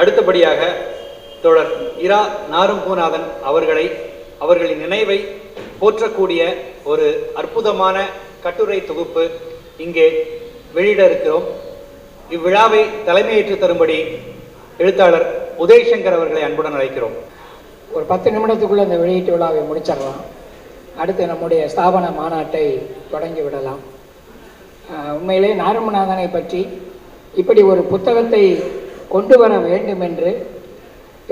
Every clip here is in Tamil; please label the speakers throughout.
Speaker 1: அடுத்தபடியாக தோழர் இரா நாரும்பூநாதன் அவர்களை அவர்களின் நினைவை போற்றக்கூடிய ஒரு அற்புதமான கட்டுரை தொகுப்பு இங்கே வெளியிட இருக்கிறோம். இவ்விழாவை தலைமையேற்று தரும்படி எழுத்தாளர் உதயசங்கர் அவர்களை அன்புடன் அழைக்கிறோம்.
Speaker 2: ஒரு பத்து நிமிடத்துக்குள்ள இந்த வெளியீட்டு விழாவை முடிச்சிடலாம். அடுத்து நம்முடைய ஸ்தாபன மாநாட்டை தொடங்கி விடலாம். உண்மையிலே நாரமநாதனை பற்றி இப்படி ஒரு புத்தகத்தை கொண்டு வர வேண்டும் என்று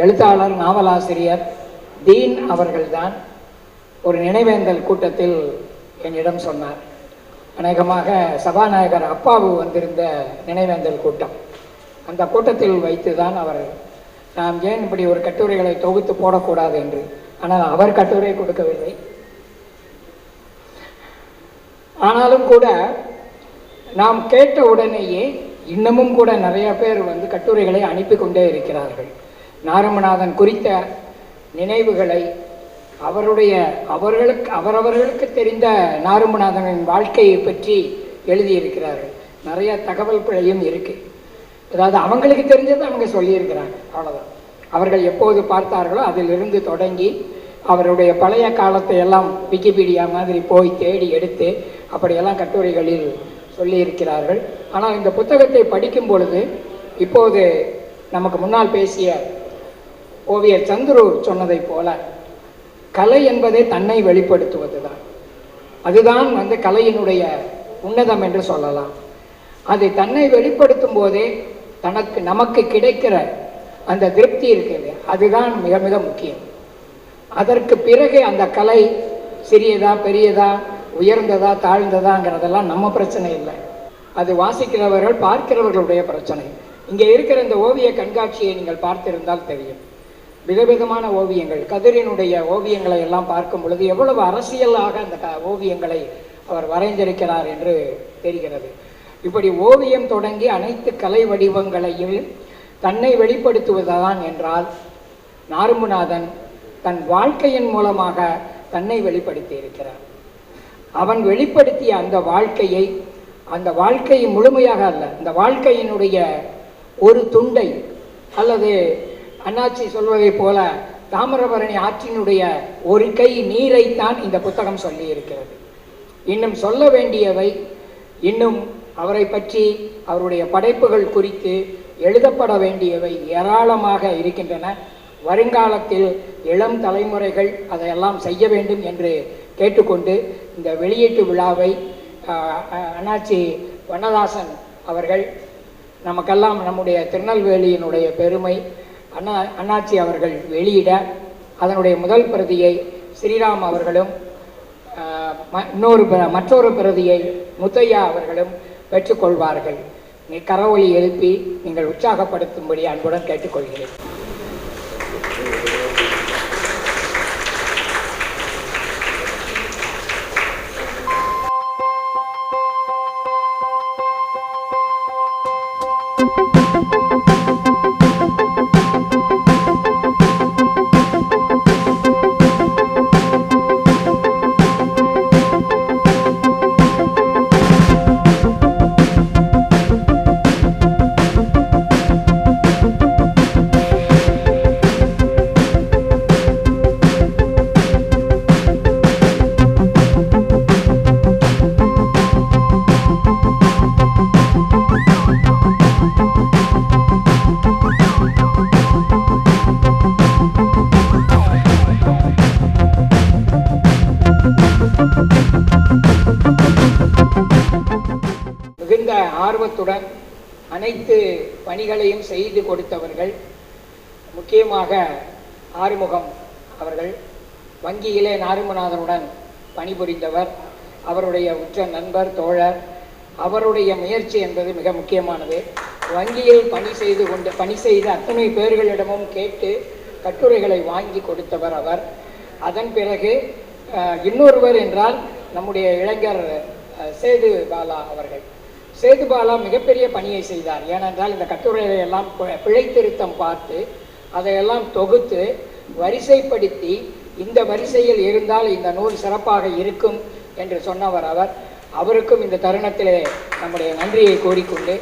Speaker 2: எழுத்தாளர் நாவலாசிரியர் தீன் அவர்கள்தான் ஒரு நினைவேந்தல் கூட்டத்தில் என்னிடம் சொன்னார். அநேகமாக சபாநாயகர் அப்பாவு வந்திருந்த நினைவேந்தல் கூட்டம். அந்த கூட்டத்தில் வைத்து தான் அவர் நாம் ஏன் இப்படி ஒரு கட்டுரைகளை தொகுத்து போடக்கூடாது? என்று. ஆனால் அவர் கட்டுரை கொடுக்கவில்லை. ஆனாலும் கூட நாம் கேட்ட உடனேயே இன்னமும் கூட நிறைய பேர் வந்து கட்டுரைகளை அனுப்பி கொண்டே இருக்கிறார்கள். நாரமநாதன் குறித்த நினைவுகளை அவருடைய அவர்களுக்கு அவரவர்களுக்கு தெரிந்த நாரமநாதனின் வாழ்க்கையை பற்றி எழுதியிருக்கிறார்கள். நிறைய தகவல் பிழையும் இருக்குது அதாவது அவங்களுக்கு தெரிஞ்சதை அவங்க சொல்லியிருக்கிறாங்க. அவ்வளோதான் அவர்கள் எப்போது பார்த்தார்களோ அதிலிருந்து தொடங்கி அவருடைய பழைய காலத்தை எல்லாம் விக்கிபீடியா மாதிரி போய் தேடி எடுத்து அப்படியெல்லாம் கட்டுரைகளில் சொல்லியிருக்கிறார்கள். ஆனால் இந்த புத்தகத்தை படிக்கும் பொழுது இப்போது நமக்கு முன்னால் பேசிய ஓவியர் சந்துரு சொன்னதைப் போல கலை என்பதே தன்னை வெளிப்படுத்துவது தான் அதுதான் வந்து கலையினுடைய உன்னதம் என்று சொல்லலாம். அதை தன்னை வெளிப்படுத்தும் போதே தனக்கு நமக்கு கிடைக்கிற அந்த திருப்தி இருக்குது அதுதான் மிக மிக முக்கியம். அதற்கு பிறகு அந்த கலை சிறியதா பெரியதா உயர்ந்ததா தாழ்ந்ததாங்கிறதெல்லாம் நம்ம பிரச்சனை இல்லை. அது வாசிக்கிறவர்கள் பார்க்கிறவர்களுடைய பிரச்சனை. இங்கே இருக்கிற இந்த ஓவிய கண்காட்சியை நீங்கள் பார்த்திருந்தால் தெரியும். விதவிதமான ஓவியங்கள் கதிரினுடைய ஓவியங்களை எல்லாம் பார்க்கும் பொழுது எவ்வளவு அரசியலாக அந்த க ஓவியங்களை அவர் வரைந்திருக்கிறார் என்று தெரிகிறது. இப்படி ஓவியம் தொடங்கி அனைத்து கலை வடிவங்களையும் தன்னை வெளிப்படுத்துவதுதான் என்றால் நாரும்புநாதன் தன் வாழ்க்கையின் மூலமாக தன்னை வெளிப்படுத்தி இருக்கிறார் அவன் வெளிப்படுத்திய அந்த வாழ்க்கையை அந்த வாழ்க்கையை முழுமையாக அல்ல இந்த வாழ்க்கையினுடைய ஒரு துண்டை அல்லது அண்ணாச்சி சொல்வதைப் போல தாமிரபரணி ஆற்றினுடைய ஒரு கை நீரைத்தான் இந்த புத்தகம் சொல்லியிருக்கிறது. இன்னும் சொல்ல வேண்டியவை இன்னும் அவரை பற்றி அவருடைய படைப்புகள் குறித்து எழுதப்பட வேண்டியவை ஏராளமாக இருக்கின்றன. வருங்காலத்தில் இளம் தலைமுறைகள் அதையெல்லாம் செய்ய வேண்டும் என்று கேட்டுக்கொண்டு இந்த வெளியீட்டு விழாவை அண்ணாச்சி வண்ணதாசன் அவர்கள் நமக்கெல்லாம் நம்முடைய திருநெல்வேலியினுடைய பெருமை அண்ணா அண்ணாச்சி அவர்கள் வெளியிட அதனுடைய முதல் பிரதியை ஸ்ரீராம் அவர்களும் இன்னொரு பிர- மற்றொரு பிரதியை முத்தையா அவர்களும் பெற்றுக்கொள்வார்கள் நீ கரவொலி எழுப்பி நீங்கள் உற்சாகப்படுத்தும்படி அன்புடன் கேட்டுக்கொள்கிறேன். மிகுந்த ஆர்வத்துடன் அனைத்து பணிகளையும் செய்து கொடுத்தவர்கள் முக்கியமாக ஆறுமுகம் அவர்கள் வங்கியிலே நாருமநாதனுடன் பணிபுரிந்தவர் அவருடைய உற்ற நண்பர் தோழர் அவருடைய முயற்சி என்பது மிக முக்கியமானது. வங்கியில் பணி செய்து கொண்டு பணி செய்த அத்தனை பேர்களிடமும் கேட்டு கட்டுரைகளை வாங்கி கொடுத்தவர் அவர். அதன் பிறகு இன்னொருவர் என்றால் நம்முடைய இளைஞர் சேது பாலா அவர்கள். சேதுபாலா மிகப்பெரிய பணியை செய்தார். ஏனென்றால் இந்த கட்டுரைகளை எல்லாம் பிழைத்திருத்தம் பிழை திருத்தம் பார்த்து அதையெல்லாம் தொகுத்து வரிசைப்படுத்தி இந்த வரிசையில் இருந்தால் இந்த நூல் சிறப்பாக இருக்கும் என்று சொன்னவர் அவர். அவருக்கும் இந்த தருணத்திலே நம்முடைய நன்றியை கோரிக்கொண்டு